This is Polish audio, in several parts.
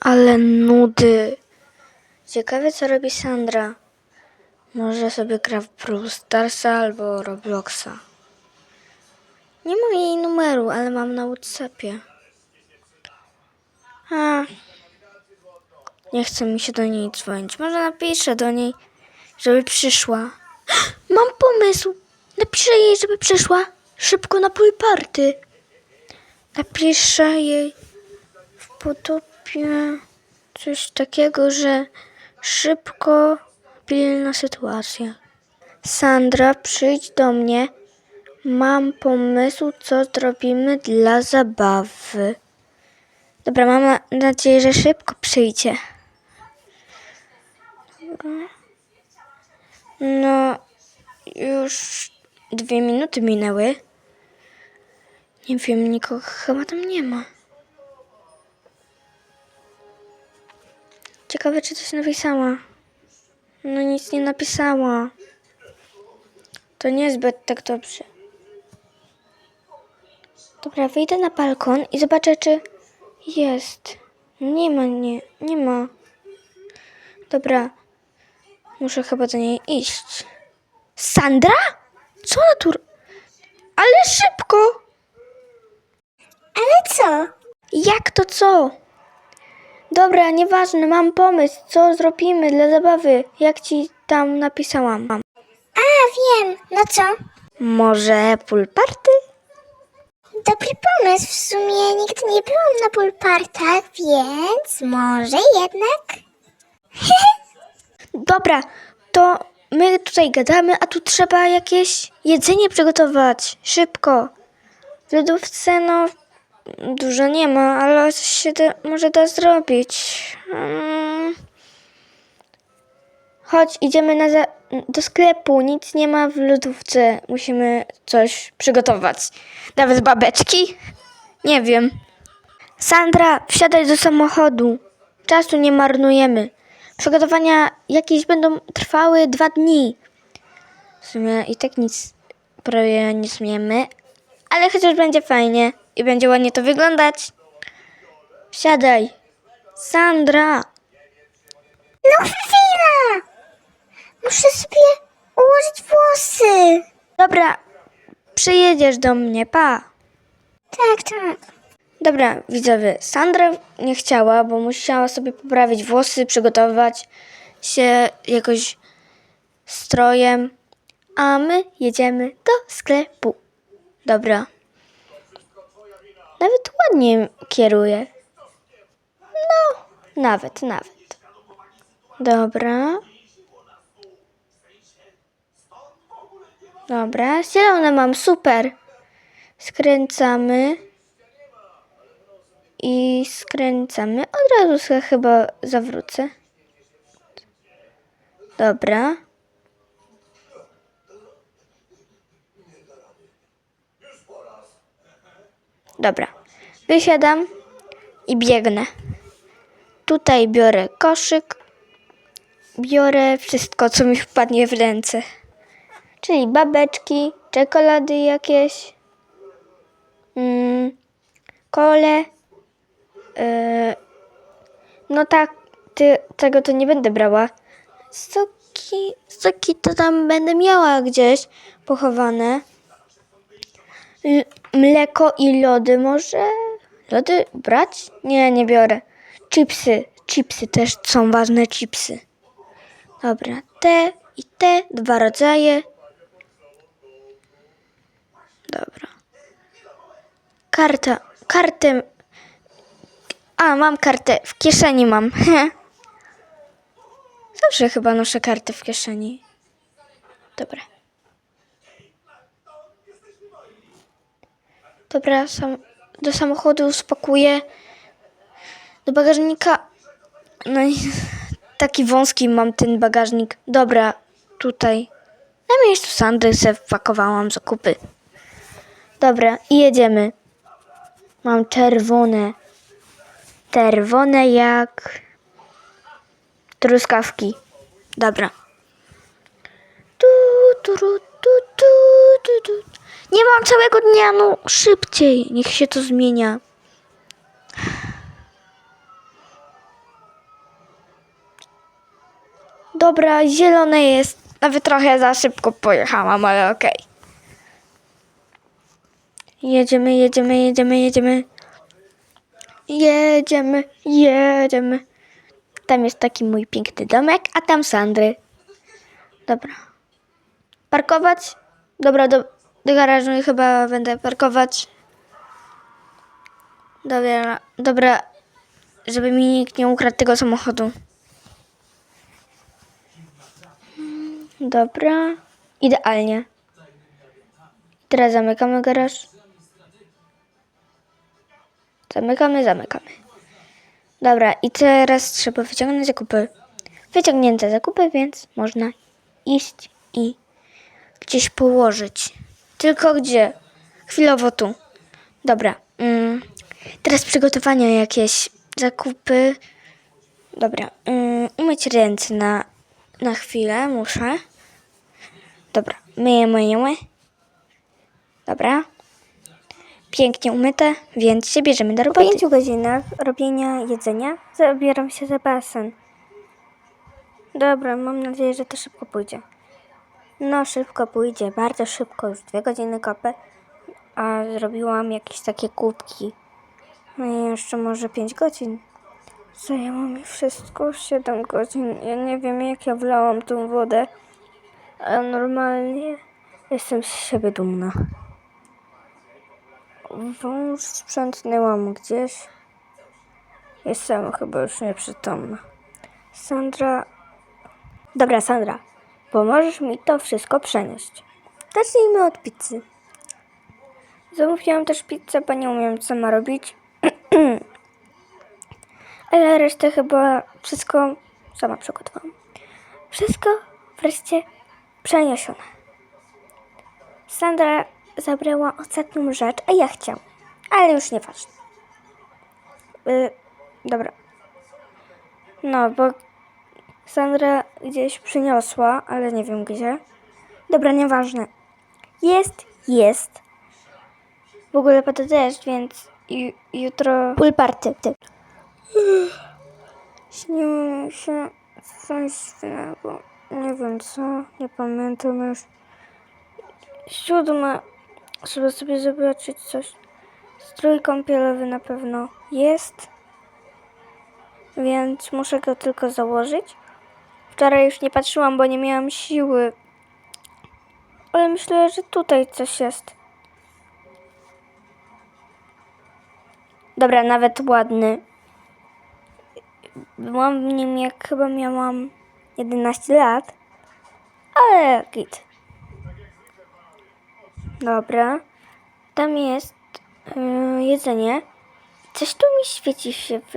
Ale nudy. Ciekawe, co robi Sandra. Może sobie gra w Brawl Starsa albo Robloxa. Nie mam jej numeru, ale mam na Whatsappie. A, nie chce mi się do niej dzwonić. Może napiszę do niej, żeby przyszła. Mam pomysł. Napiszę jej, żeby przyszła szybko na pool party. Napiszę jej potopie coś takiego, że szybko, pilna sytuacja. Sandra, przyjdź do mnie. Mam pomysł, co zrobimy dla zabawy. Dobra, mam na- nadzieję, że szybko przyjdzie. No, już dwie minuty minęły. Nie wiem, nikogo chyba tam nie ma. Ciekawe, czy coś napisała. No nic nie napisała. To niezbyt tak dobrze. Dobra, wyjdę na balkon i zobaczę, czy jest. Nie ma, nie, nie ma. Dobra, muszę chyba do niej iść. Sandra? Co ona tu... Ale szybko! Ale co? Jak to co? Dobra, nieważne, mam pomysł, co zrobimy dla zabawy, jak ci tam napisałam. A, wiem. No co? Może pool party? Dobry pomysł. W sumie nigdy nie byłam na pulpartach, więc może jednak... Dobra, to my tutaj gadamy, a tu trzeba jakieś jedzenie przygotować. Szybko. W lodówce, no, dużo nie ma, ale coś się da, może da zrobić. Mm. Chodź, idziemy na do sklepu. Nic nie ma w lodówce. Musimy coś przygotować. Nawet babeczki? Nie wiem. Sandra, wsiadaj do samochodu. Czasu nie marnujemy. Przygotowania jakieś będą trwały dwa dni. W sumie i tak nic prawie nie śmiemy, ale chociaż będzie fajnie i będzie ładnie to wyglądać. Wsiadaj. Sandra. No chwila! Muszę sobie ułożyć włosy. Dobra, przyjedziesz do mnie, pa. Tak, tak. Dobra, widzowie, Sandra nie chciała, bo musiała sobie poprawić włosy, przygotować się jakoś strojem, a my jedziemy do sklepu. Dobra. Nawet ładnie kieruje. No, nawet, nawet. Dobra. Dobra, zielone mam, super. Skręcamy i skręcamy. Od razu chyba zawrócę. Dobra. Dobra. Wysiadam i biegnę. Tutaj biorę koszyk. Biorę wszystko, co mi wpadnie w ręce. Czyli babeczki, czekolady jakieś, mm, kole, Yy, no tak, ty, tego to nie będę brała. Soki, soki to tam będę miała gdzieś pochowane. L- mleko i lody może? Lody brać? Nie, nie biorę. Chipsy, chipsy też są ważne, chipsy. Dobra, te i te, dwa rodzaje. Dobra. Karta, kartę a, mam kartę. W kieszeni mam. Zawsze chyba noszę kartę w kieszeni. Dobra. Dobra, sam, do samochodu spakuję. Do bagażnika. No i taki wąski mam ten bagażnik. Dobra, tutaj. Na miejscu Sandry se wpakowałam zakupy. Dobra, i jedziemy. Mam czerwone czerwone jak truskawki. Dobra. Tu, tu, tu, tu, tu, tu. Nie mam całego dnia, no szybciej. Niech się to zmienia. Dobra, zielone jest. Nawet trochę za szybko pojechałam, ale okej. Okay. Jedziemy, jedziemy, jedziemy, jedziemy. Jedziemy, jedziemy. Tam jest taki mój piękny domek, a tam Sandry. Dobra. Parkować? Dobra, do do garażu chyba będę parkować. Dobra, dobra, żeby mi nikt nie ukradł tego samochodu. Dobra, idealnie. Teraz zamykamy garaż. Zamykamy, zamykamy. Dobra, i teraz trzeba wyciągnąć zakupy. Wyciągnięte zakupy, więc można iść i gdzieś położyć. Tylko gdzie? Chwilowo tu. Dobra. Mm, teraz przygotowania jakieś zakupy. Dobra. Mm, umyć ręce na, na chwilę muszę. Dobra. Myję, myjemy. Dobra. Pięknie umyte, więc się bierzemy do roboty. Po pięciu godzinach robienia jedzenia zabieram się za basen. Dobra, mam nadzieję, że to szybko pójdzie. No, szybko pójdzie, bardzo szybko, już dwie godziny kopę, a zrobiłam jakieś takie kubki. No i jeszcze może 5 godzin. Zajęło mi wszystko 7 godzin. Ja nie wiem, jak ja wlałam tą wodę, ale normalnie jestem z siebie dumna. Wąż sprzątnęłam gdzieś. Jestem chyba już nieprzytomna. Sandra. Dobra, Sandra, pomożesz mi to wszystko przenieść. Zacznijmy od pizzy. Zamówiłam też pizzę, bo nie umiem sama robić. Ale resztę chyba wszystko sama przygotowałam. Wszystko wreszcie przeniesione. Sandra zabrała ostatnią rzecz, a ja chciałam. Ale już nieważne. Y, dobra. No, bo Sandra gdzieś przyniosła, ale nie wiem gdzie. Dobra, nieważne. Jest, jest. W ogóle pada deszcz, więc ju- jutro pool party. Ty. Śniło mi się coś dziwnego. Nie wiem co, nie pamiętam już. Siódma, żeby sobie zobaczyć coś. Strój kąpielowy na pewno jest, więc muszę go tylko założyć. Wczoraj już nie patrzyłam, bo nie miałam siły. Ale myślę, że tutaj coś jest. Dobra, nawet ładny. Byłam w nim jak chyba miałam 11 lat. Ale git. Dobra. Tam jest yy, jedzenie. Coś tu mi świeci się.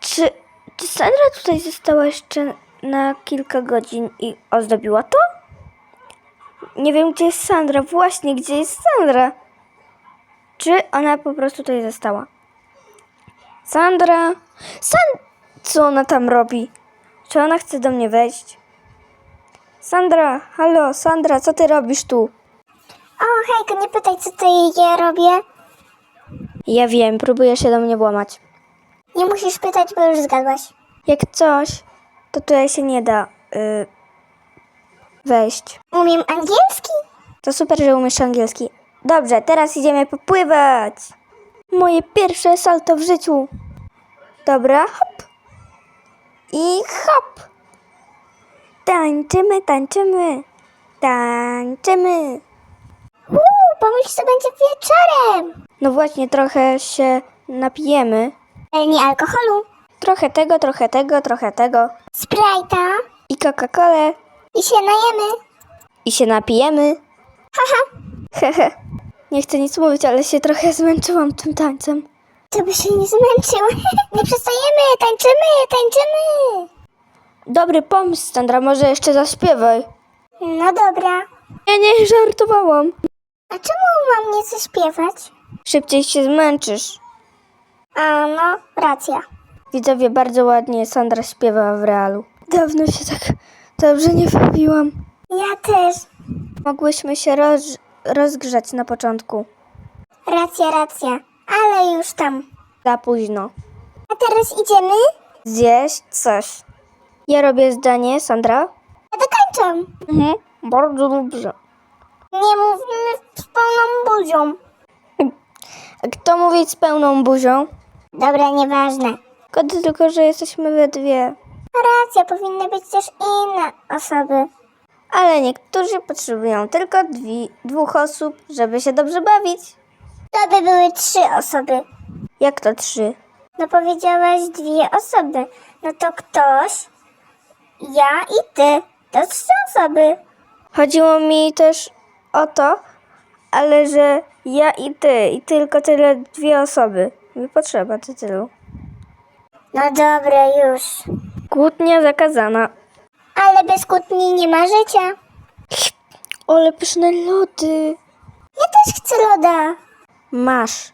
Czy, czy Sandra tutaj została jeszcze na kilka godzin i ozdobiła to? Nie wiem, gdzie jest Sandra. Właśnie, gdzie jest Sandra? Czy ona po prostu tutaj została? Sandra! San... Co ona tam robi? Czy ona chce do mnie wejść? Sandra, halo, Sandra, co ty robisz tu? O, hejko, nie pytaj, co to ja robię. Ja wiem, próbuje się do mnie włamać. Nie musisz pytać, bo już zgadłaś. Jak coś, to tutaj się nie da y, wejść. Umiem angielski? To super, że umiesz angielski. Dobrze, teraz idziemy popływać. Moje pierwsze salto w życiu. Dobra, hop. I hop. Tańczymy, tańczymy. Tańczymy. Uuu, pomyśl, co będzie wieczorem. No właśnie, trochę się napijemy. Ale nie alkoholu. Trochę tego, trochę tego, trochę tego. Sprite'a. I Coca-Colę. I się najemy. I się napijemy. Haha. Hehe. Nie chcę nic mówić, ale się trochę zmęczyłam tym tańcem. To by się nie zmęczyło. nie przestajemy, tańczymy, tańczymy. Dobry pomysł, Sandra, może jeszcze zaśpiewaj. No dobra. Ja nie żartowałam. A czemu mam nie zaśpiewać? Szybciej się zmęczysz. A no, racja. Widzowie, bardzo ładnie Sandra śpiewa w realu. Dawno się tak dobrze nie wypiłam. Ja też. Mogłyśmy się roz, rozgrzać na początku. Racja, racja. Ale już tam. Za późno. A teraz idziemy? zjeść coś. Ja robię zdanie, Sandra. Ja dokończam. Mhm, bardzo dobrze. Nie mówimy z pełną buzią. A kto mówi z pełną buzią? Dobra, nieważne. Kody tylko, że jesteśmy we dwie. Racja, powinny być też inne osoby. Ale niektórzy potrzebują tylko dwi, dwóch osób, żeby się dobrze bawić. To by były trzy osoby. Jak to trzy? No powiedziałaś dwie osoby. No to ktoś, ja i ty. To trzy osoby. Chodziło mi też o to, ale że ja i ty, i tylko tyle dwie osoby. Nie potrzeba to tylu. No dobra, już. Kłótnia zakazana. Ale bez kłótni nie ma życia. Ole pyszne lody. Ja też chcę loda. Masz.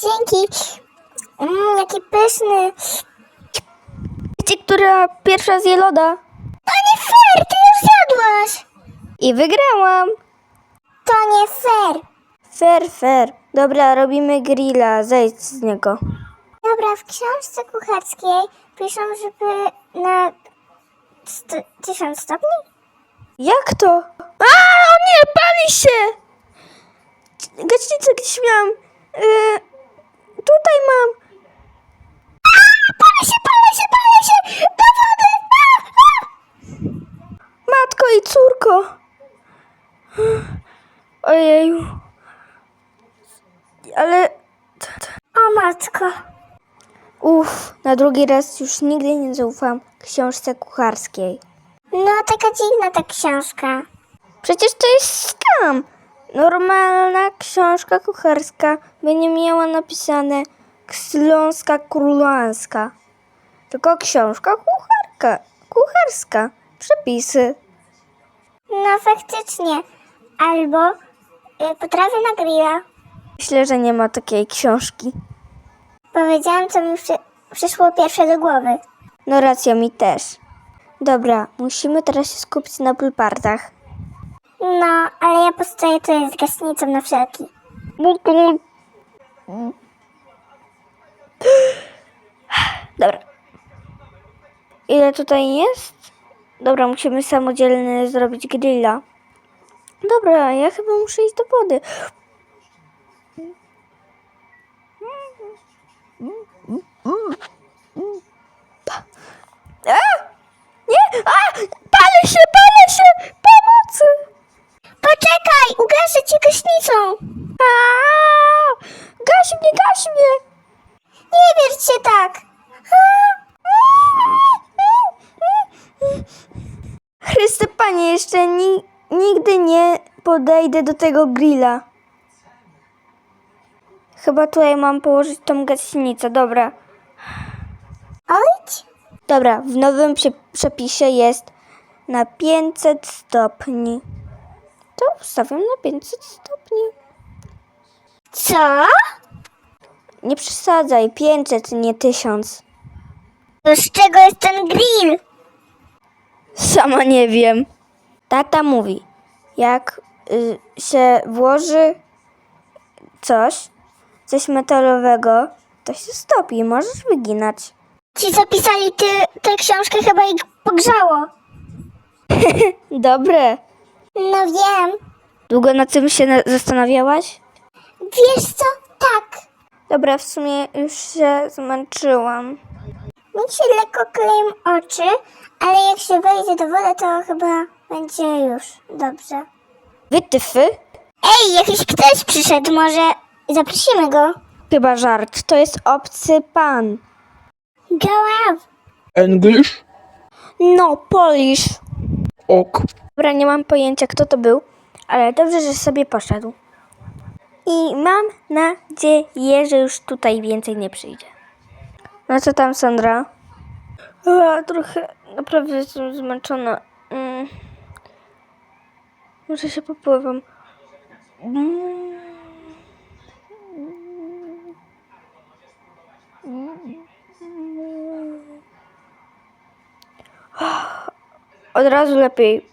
Dzięki. Mmm, jaki pyszny. Wiecie, która pierwsza zje loda? To nie fair, ty już zjadłaś. I wygrałam. To nie fair. Fair, fair. Dobra, robimy grilla. Zejdź z niego. Dobra, w książce kucharskiej piszą, żeby na sto, 1000 stopni? Jak to? A, o nie, pali się! Gaśnicę gdzieś miałam. Yy, tutaj mam. Pali się, pali się, pali się! Do wody! A, a! Matko i córko. Ojeju. Ale... O matko. Uff, na drugi raz już nigdy nie zaufam książce kucharskiej. No, taka dziwna ta książka. Przecież to jest skam. Normalna książka kucharska by nie miała napisane Śląska Królanska. Tylko książka kucharka, kucharska. Przepisy. No, faktycznie. Albo y, potrawy na grilla. Myślę, że nie ma takiej książki. Powiedziałam, co mi przy, przyszło pierwsze do głowy. No racja, mi też. Dobra, musimy teraz się skupić na pulpartach. No, ale ja postoję tutaj z gaśnicą na wszelki. Dobra. Ile tutaj jest? Dobra, musimy samodzielnie zrobić grilla. Dobra, ja chyba muszę iść do wody. Podejdę do tego grilla. Chyba tutaj mam położyć tą gaśnicę, dobra. Ojdź. Dobra, w nowym prze- przepisie jest na 500 stopni. To ustawiam na 500 stopni. Co? Nie przesadzaj, 500, nie 1000. To z czego jest ten grill? Sama nie wiem. Tata mówi, jak się włoży coś, coś metalowego, to się stopi, możesz wyginać. Ci, co pisali ty, tę książkę, chyba ich pogrzało. Dobre. No wiem. Długo nad tym się na- zastanawiałaś? Wiesz co? Tak. Dobra, w sumie już się zmęczyłam. Mi się lekko kleją oczy, ale jak się wejdzie do wody, to chyba będzie już dobrze. Wytyfy? Ej, jakiś ktoś przyszedł, może zaprosimy go? Chyba żart, to jest obcy pan. Go out. English? No, Polish. Ok. Dobra, nie mam pojęcia, kto to był, ale dobrze, że sobie poszedł. I mam nadzieję, że już tutaj więcej nie przyjdzie. No co tam, Sandra? A, trochę, naprawdę jestem zmęczona. Może się popływam. Mm. Od razu lepiej.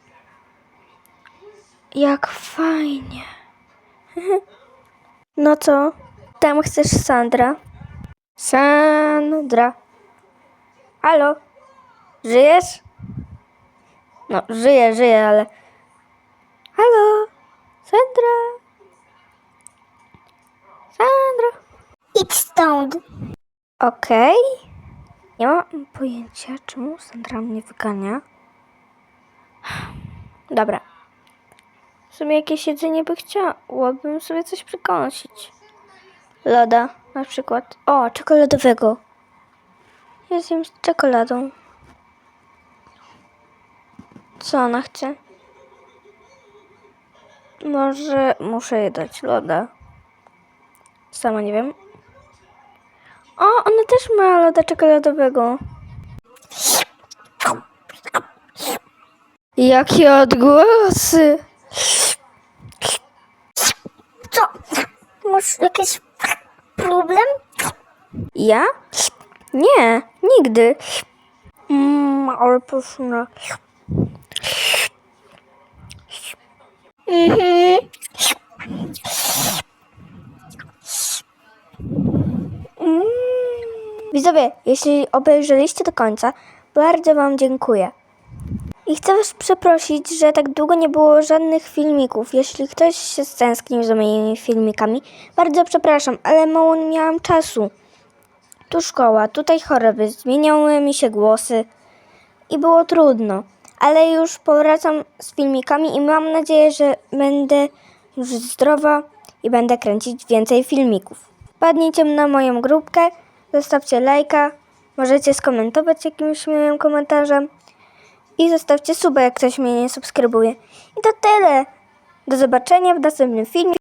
Jak fajnie. No co? Tam chcesz Sandra? Sandra. Halo? Żyjesz? No, żyję, żyję, ale... Halo? Sandra? Sandra? Idź stąd. Okej. Nie mam pojęcia, czemu Sandra mnie wygania. Dobra. W sumie jakieś jedzenie by chciałabym sobie coś przykąsić. Loda na przykład. O, czekoladowego. Ja zjem z czekoladą. Co ona chce? Może muszę jej dać loda. Sama nie wiem. O, ona też ma loda czekoladowego. Jakie odgłosy! Co? Masz jakiś problem? Ja? Nie, nigdy. Mmm, ale pyszne. Mhm. Widzowie, jeśli obejrzeliście do końca, bardzo Wam dziękuję. I chcę Was przeprosić, że tak długo nie było żadnych filmików. Jeśli ktoś się stęsknił za moimi filmikami, bardzo przepraszam, ale mało miałam czasu. Tu szkoła, tutaj choroby, zmieniały mi się głosy i było trudno. Ale już powracam z filmikami i mam nadzieję, że będę już zdrowa i będę kręcić więcej filmików. Wpadnijcie na moją grupkę, zostawcie lajka, możecie skomentować jakimś miłym komentarzem i zostawcie suba, jak ktoś mnie nie subskrybuje. I to tyle. Do zobaczenia w następnym filmie.